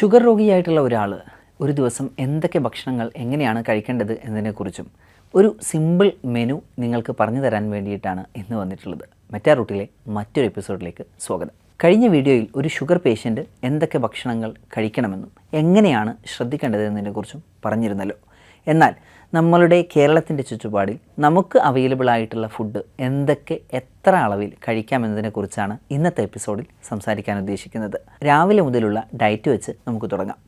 Sugar രോഗിയായിട്ടുള്ള ഒരാൾ ഒരു ദിവസം എന്തൊക്കെ ഭക്ഷണങ്ങൾ എങ്ങനെയാണ് കഴിക്കേണ്ടത് എന്നതിനെക്കുറിച്ചും ഒരു സിമ്പിൾ മെനു നിങ്ങൾക്ക് പറഞ്ഞു തരാൻ വേണ്ടിയിട്ടാണ് ഇന്ന് വന്നിട്ടുള്ളത്. മെറ്റാ റൂട്ടിലെ മറ്റൊരു എപ്പിസോഡിലേക്ക് സ്വാഗതം. കഴിഞ്ഞ വീഡിയോയിൽ ഒരു ഷുഗർ പേഷ്യന്റ് എന്തൊക്കെ ഭക്ഷണങ്ങൾ കഴിക്കണമെന്നും എങ്ങനെയാണ് ശ്രദ്ധിക്കേണ്ടത് എന്നതിനെക്കുറിച്ചും പറഞ്ഞിരുന്നല്ലോ. എന്നാൽ നമ്മളുടെ കേരളത്തിന്റെ ചുറ്റുപാടിൽ നമുക്ക് അവൈലബിൾ ആയിട്ടുള്ള ഫുഡ് എന്തൊക്കെ എത്ര അളവിൽ കഴിക്കാം കഴിക്കാമെന്നതിനെക്കുറിച്ചാണ് ഇന്നത്തെ എപ്പിസോഡിൽ സംസാരിക്കാൻ ഉദ്ദേശിക്കുന്നത്. രാവിലെ മുതലുള്ള ഡയറ്റ് വെച്ച് നമുക്ക് തുടങ്ങാം.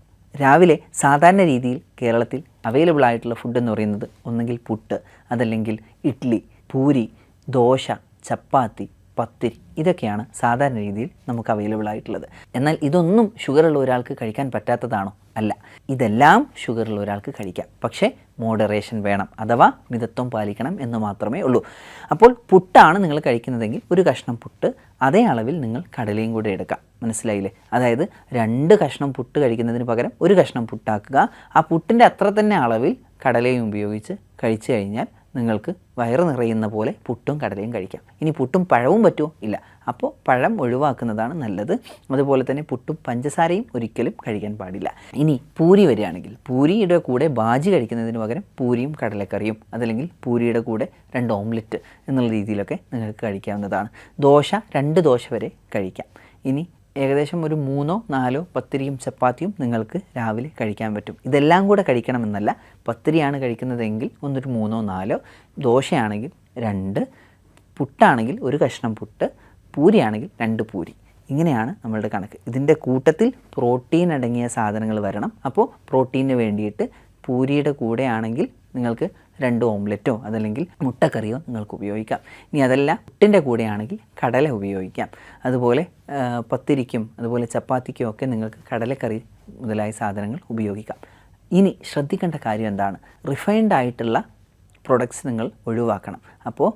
രാവിലെ സാധാരണ രീതിയിൽ കേരളത്തിൽ അവൈലബിൾ ആയിട്ടുള്ള ഫുഡ് എന്ന് പറയുന്നത് ഒന്നെങ്കിൽ പുട്ട് അതല്ലെങ്കിൽ ഇഡ്ഡലി പൂരി ദോശ ചപ്പാത്തി പത്തിരി ഇതൊക്കെയാണ് സാധാരണ രീതിയിൽ നമുക്ക് അവൈലബിൾ ആയിട്ടുള്ളത്. എന്നാൽ ഇതൊന്നും ഷുഗറുള്ള ഒരാൾക്ക് കഴിക്കാൻ പറ്റാത്തതാണോ? അല്ല. ഇതെല്ലാം ഷുഗറുള്ള ഒരാൾക്ക് കഴിക്കാം. പക്ഷേ മോഡറേഷൻ വേണം അഥവാ മിതത്വം പാലിക്കണം എന്ന് മാത്രമേ ഉള്ളൂ. അപ്പോൾ പുട്ടാണ് നിങ്ങൾ കഴിക്കുന്നതെങ്കിൽ ഒരു കഷ്ണം പുട്ട് അതേ അളവിൽ നിങ്ങൾ കടലയും കൂടെ എടുക്കാം. മനസ്സിലായില്ലേ? അതായത് രണ്ട് കഷ്ണം പുട്ട് കഴിക്കുന്നതിന് പകരം ഒരു കഷ്ണം പുട്ടാക്കുക. ആ പുട്ടിന്റെ അത്ര തന്നെ അളവിൽ കടലയും ഉപയോഗിച്ച് കഴിച്ചു കഴിഞ്ഞാൽ നിങ്ങൾക്ക് വയറ് നിറയുന്ന പോലെ പുട്ടും കടലയും കഴിക്കാം. ഇനി പുട്ടും പഴവും പറ്റുമോ? ഇല്ല. അപ്പോൾ പഴം ഒഴിവാക്കുന്നതാണ് നല്ലത്. അതുപോലെ തന്നെ പുട്ടും പഞ്ചസാരയും ഒരിക്കലും കഴിക്കാൻ പാടില്ല. ഇനി പൂരി വരികയാണെങ്കിൽ പൂരിയുടെ കൂടെ ബാജി കഴിക്കുന്നതിന് പകരം പൂരിയും കടലക്കറിയും അതല്ലെങ്കിൽ പൂരിയുടെ കൂടെ രണ്ട് ഓംലെറ്റ് എന്നുള്ള രീതിയിലൊക്കെ നിങ്ങൾക്ക് കഴിക്കാവുന്നതാണ്. ദോശ രണ്ട് ദോശ വരെ കഴിക്കാം. ഇനി ഏകദേശം ഒരു മൂന്നോ നാലോ പത്തിരിയും ചപ്പാത്തിയും നിങ്ങൾക്ക് രാവിലെ കഴിക്കാൻ പറ്റും. ഇതെല്ലാം കൂടെ കഴിക്കണമെന്നല്ല പത്തിരിയാണ് കഴിക്കുന്നതെങ്കിൽ ഒന്നൊരു മൂന്നോ നാലോ ദോശയാണെങ്കിൽ രണ്ട് പുട്ടാണെങ്കിൽ ഒരു കഷ്ണം പുട്ട് പൂരിയാണെങ്കിൽ രണ്ട് പൂരി. ഇങ്ങനെയാണ് നമ്മളുടെ കണക്ക്. ഇതിന്റെ കൂട്ടത്തിൽ പ്രോട്ടീൻ അടങ്ങിയ സാധനങ്ങൾ വരണം. അപ്പോൾ പ്രോട്ടീന് വേണ്ടിയിട്ട് പൂരിയുടെ കൂടെ ആണെങ്കിൽ നിങ്ങൾക്ക് രണ്ട് ഓംലെറ്റോ അതല്ലെങ്കിൽ മുട്ടക്കറിയോ നിങ്ങൾക്ക് ഉപയോഗിക്കാം. ഇനി അതല്ല പുട്ടിന്റെ കൂടെയാണെങ്കിൽ കടല ഉപയോഗിക്കാം. അതുപോലെ പത്തിരിക്കും അതുപോലെ ചപ്പാത്തിക്കും ഒക്കെ നിങ്ങൾക്ക് കടലക്കറി മുതലായ സാധനങ്ങൾ ഉപയോഗിക്കാം. ഇനി ശ്രദ്ധിക്കേണ്ട കാര്യം എന്താണ്? റിഫൈൻഡ് ആയിട്ടുള്ള പ്രൊഡക്ട്സ് നിങ്ങൾ ഒഴിവാക്കണം. അപ്പോൾ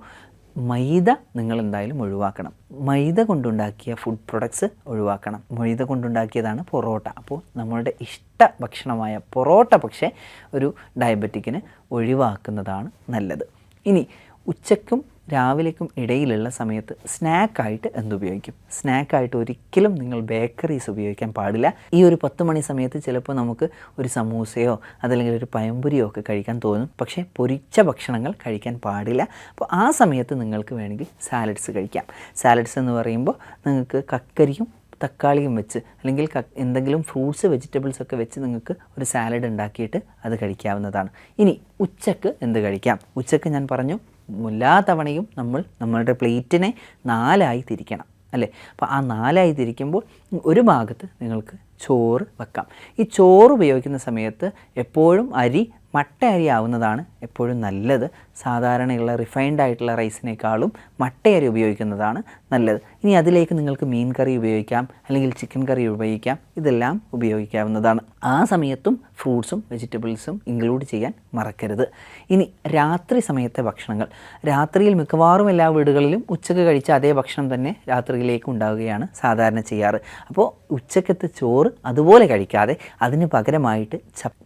മൈദ നിങ്ങൾ എന്തായാലും ഒഴിവാക്കണം. മൈദ കൊണ്ടുണ്ടാക്കിയ ഫുഡ് പ്രൊഡക്ട്സ് ഒഴിവാക്കണം. മൈദ കൊണ്ടുണ്ടാക്കിയതാണ് പൊറോട്ട. അപ്പോൾ നമ്മളുടെ ഇഷ്ട ഭക്ഷണമായ പൊറോട്ട പക്ഷേ ഒരു ഡയബറ്റിക്കിന് ഒഴിവാക്കുന്നതാണ് നല്ലത്. ഇനി ഉച്ചക്കും രാവിലേക്കും ഇടയിലുള്ള സമയത്ത് സ്നാക്കായിട്ട് എന്തുപയോഗിക്കും? സ്നാക്കായിട്ട് ഒരിക്കലും നിങ്ങൾ ബേക്കറീസ് ഉപയോഗിക്കാൻ പാടില്ല. ഈ ഒരു പത്ത് മണി സമയത്ത് ചിലപ്പോൾ നമുക്ക് ഒരു സമൂസയോ അതല്ലെങ്കിൽ ഒരു പയമ്പുരിയോ ഒക്കെ കഴിക്കാൻ തോന്നും. പക്ഷേ പൊരിച്ച ഭക്ഷണങ്ങൾ കഴിക്കാൻ പാടില്ല. അപ്പോൾ ആ സമയത്ത് നിങ്ങൾക്ക് വേണമെങ്കിൽ സാലഡ്സ് കഴിക്കാം. സാലഡ്സ് എന്ന് പറയുമ്പോൾ നിങ്ങൾക്ക് കക്കരിയും തക്കാളിയും വെച്ച് അല്ലെങ്കിൽ എന്തെങ്കിലും ഫ്രൂട്ട്സ് വെജിറ്റബിൾസ് ഒക്കെ വെച്ച് നിങ്ങൾക്ക് ഒരു സാലഡ് ഉണ്ടാക്കിയിട്ട് അത് കഴിക്കാവുന്നതാണ്. ഇനി ഉച്ചയ്ക്ക് എന്ത് കഴിക്കാം? ഉച്ചയ്ക്ക് ഞാൻ പറഞ്ഞു എല്ലാ തവണയും നമ്മൾ നമ്മളുടെ പ്ലേറ്റിനെ നാലായി തിരിക്കണം അല്ലേ? അപ്പോൾ ആ നാലായി തിരിക്കുമ്പോൾ ഒരു ഭാഗത്ത് നിങ്ങൾക്ക് ചോറ് വെക്കാം. ഈ ചോറ് ഉപയോഗിക്കുന്ന സമയത്ത് എപ്പോഴും അരി മട്ട അരി ആവുന്നതാണ് എപ്പോഴും നല്ലത്. സാധാരണയുള്ള റിഫൈൻഡ് ആയിട്ടുള്ള റൈസിനേക്കാളും മട്ടയരി ഉപയോഗിക്കുന്നതാണ് നല്ലത്. ഇനി അതിലേക്ക് നിങ്ങൾക്ക് മീൻ കറി ഉപയോഗിക്കാം അല്ലെങ്കിൽ ചിക്കൻ കറി ഉപയോഗിക്കാം ഇതെല്ലാം ഉപയോഗിക്കാവുന്നതാണ്. ആ സമയത്തും ഫ്രൂട്ട്സും വെജിറ്റബിൾസും ഇൻക്ലൂഡ് ചെയ്യാൻ മറക്കരുത്. ഇനി രാത്രി സമയത്തെ ഭക്ഷണങ്ങൾ. രാത്രിയിൽ മിക്കവാറും എല്ലാ വീടുകളിലും ഉച്ചയ്ക്ക് കഴിച്ച അതേ ഭക്ഷണം തന്നെ രാത്രിയിലേക്ക് ഉണ്ടാവുകയാണ് സാധാരണ ചെയ്യാറ്. അപ്പോൾ ഉച്ചക്കത്തെ ചോറ് അതുപോലെ കഴിക്കാതെ അതിന് പകരമായിട്ട്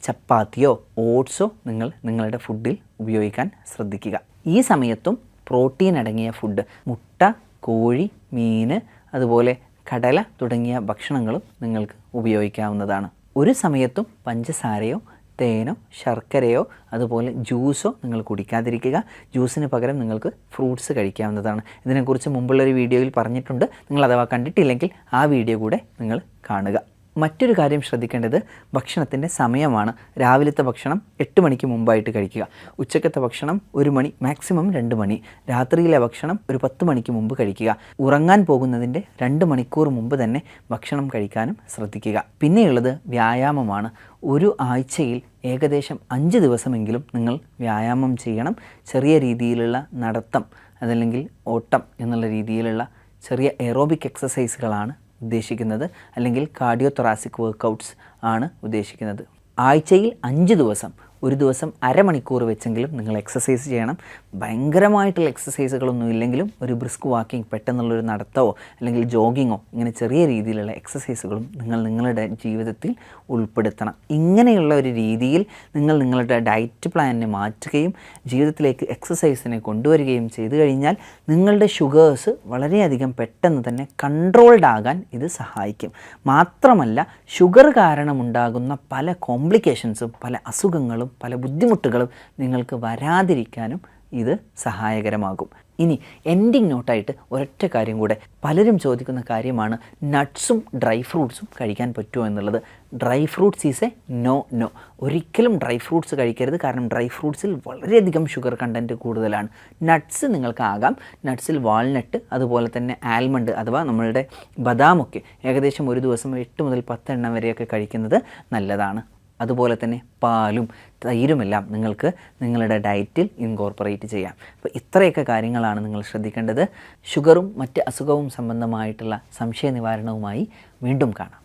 ചപ്പാത്തിയോ ഓട്സോ നിങ്ങൾ നിങ്ങളുടെ ഫുഡിൽ ഉപയോഗിക്കാൻ ശ്രദ്ധിക്കുക. ഈ സമയത്തും പ്രോട്ടീൻ അടങ്ങിയ ഫുഡ് മുട്ട കോഴി മീൻ അതുപോലെ കടല തുടങ്ങിയ ഭക്ഷണങ്ങളും നിങ്ങൾക്ക് ഉപയോഗിക്കാവുന്നതാണ്. ഒരു സമയത്തും പഞ്ചസാരയോ തേനോ ശർക്കരയോ അതുപോലെ ജ്യൂസോ നിങ്ങൾ കുടിക്കാതിരിക്കുക. ജ്യൂസിന് പകരം നിങ്ങൾക്ക് ഫ്രൂട്ട്സ് കഴിക്കാവുന്നതാണ്. ഇതിനെക്കുറിച്ച് മുമ്പുള്ളൊരു വീഡിയോയിൽ പറഞ്ഞിട്ടുണ്ട്. നിങ്ങൾ അഥവാ കണ്ടിട്ടില്ലെങ്കിൽ ആ വീഡിയോ കൂടെ നിങ്ങൾ കാണുക. മറ്റൊരു കാര്യം ശ്രദ്ധിക്കേണ്ടത് ഭക്ഷണത്തിന്റെ സമയമാണ്. രാവിലത്തെ ഭക്ഷണം എട്ട് മണിക്ക് മുമ്പായിട്ട് കഴിക്കുക. ഉച്ചക്കത്തെ ഭക്ഷണം ഒരു മണി മാക്സിമം രണ്ട് മണി. രാത്രിയിലെ ഭക്ഷണം ഒരു പത്ത് മണിക്ക് മുമ്പ് കഴിക്കുക. ഉറങ്ങാൻ പോകുന്നതിന്റെ രണ്ട് മണിക്കൂർ മുമ്പ് തന്നെ ഭക്ഷണം കഴിക്കാനും ശ്രദ്ധിക്കുക. പിന്നെയുള്ളത് വ്യായാമമാണ്. ഒരു ആഴ്ചയിൽ ഏകദേശം അഞ്ച് ദിവസമെങ്കിലും നിങ്ങൾ വ്യായാമം ചെയ്യണം. ചെറിയ രീതിയിലുള്ള നടത്തം അതല്ലെങ്കിൽ ഓട്ടം എന്നുള്ള രീതിയിലുള്ള ചെറിയ എറോബിക് എക്സസൈസുകളാണ് ഉദ്ദേശിക്കുന്നത് അല്ലെങ്കിൽ കാർഡിയോ തൊറാസിക് വർക്കൗട്ട്സ് ആണ് ഉദ്ദേശിക്കുന്നത്. ആഴ്ചയിൽ അഞ്ച് ദിവസം ഒരു ദിവസം അരമണിക്കൂർ വെച്ചെങ്കിലും നിങ്ങൾ എക്സസൈസ് ചെയ്യണം. ഭയങ്കരമായിട്ടുള്ള എക്സസൈസുകളൊന്നും ഇല്ലെങ്കിലും ഒരു ബ്രിസ്ക് വാക്കിംഗ് പെട്ടെന്നുള്ളൊരു നടത്തമോ അല്ലെങ്കിൽ ജോഗിങ്ങോ ഇങ്ങനെ ചെറിയ രീതിയിലുള്ള എക്സസൈസുകളും നിങ്ങൾ നിങ്ങളുടെ ജീവിതത്തിൽ ഉൾപ്പെടുത്തണം. ഇങ്ങനെയുള്ള ഒരു രീതിയിൽ നിങ്ങൾ നിങ്ങളുടെ ഡയറ്റ് പ്ലാനിനെ മാറ്റുകയും ജീവിതത്തിലേക്ക് എക്സസൈസിനെ കൊണ്ടുവരികയും ചെയ്തു കഴിഞ്ഞാൽ നിങ്ങളുടെ ഷുഗേഴ്സ് വളരെയധികം പെട്ടെന്ന് തന്നെ കൺട്രോൾഡ് ആകാൻ ഇത് സഹായിക്കും. മാത്രമല്ല ഷുഗർ കാരണമുണ്ടാകുന്ന പല കോംപ്ലിക്കേഷൻസും പല അസുഖങ്ങളും പല ബുദ്ധിമുട്ടുകളും നിങ്ങൾക്ക് വരാതിരിക്കാനും ഇത് സഹായകരമാകും. ഇനി എൻഡിങ് നോട്ടായിട്ട് ഒരൊറ്റ കാര്യം കൂടെ. പലരും ചോദിക്കുന്ന കാര്യമാണ് നട്ട്സും ഡ്രൈ ഫ്രൂട്ട്സും കഴിക്കാൻ പറ്റുമോ എന്നുള്ളത്. Dry fruits is a no no ഒരിക്കലും ഡ്രൈ ഫ്രൂട്ട്സ് കഴിക്കരുത്. കാരണം ഡ്രൈ ഫ്രൂട്ട്സിൽ വളരെയധികം ഷുഗർ കണ്ടന്റ് കൂടുതലാണ്. നട്ട്സ് നിങ്ങൾക്കാകാം. നട്ട്സിൽ വാൾനട്ട് അതുപോലെ തന്നെ ആൽമണ്ട് അഥവാ നമ്മളുടെ ബദാമൊക്കെ ഏകദേശം ഒരു ദിവസം എട്ട് മുതൽ പത്ത് എണ്ണം വരെയൊക്കെ കഴിക്കുന്നത് നല്ലതാണ്. അതുപോലെ തന്നെ പാലും തൈരുമെല്ലാം നിങ്ങൾക്ക് നിങ്ങളുടെ ഡയറ്റിൽ ഇൻകോർപ്പറേറ്റ് ചെയ്യാം. അപ്പോൾ ഇത്രയൊക്കെ കാര്യങ്ങളാണ് നിങ്ങൾ ശ്രദ്ധിക്കേണ്ടത്. ഷുഗറും മറ്റ് അസുഖവും സംബന്ധമായിട്ടുള്ള സംശയ നിവാരണവുമായി വീണ്ടും കാണാം.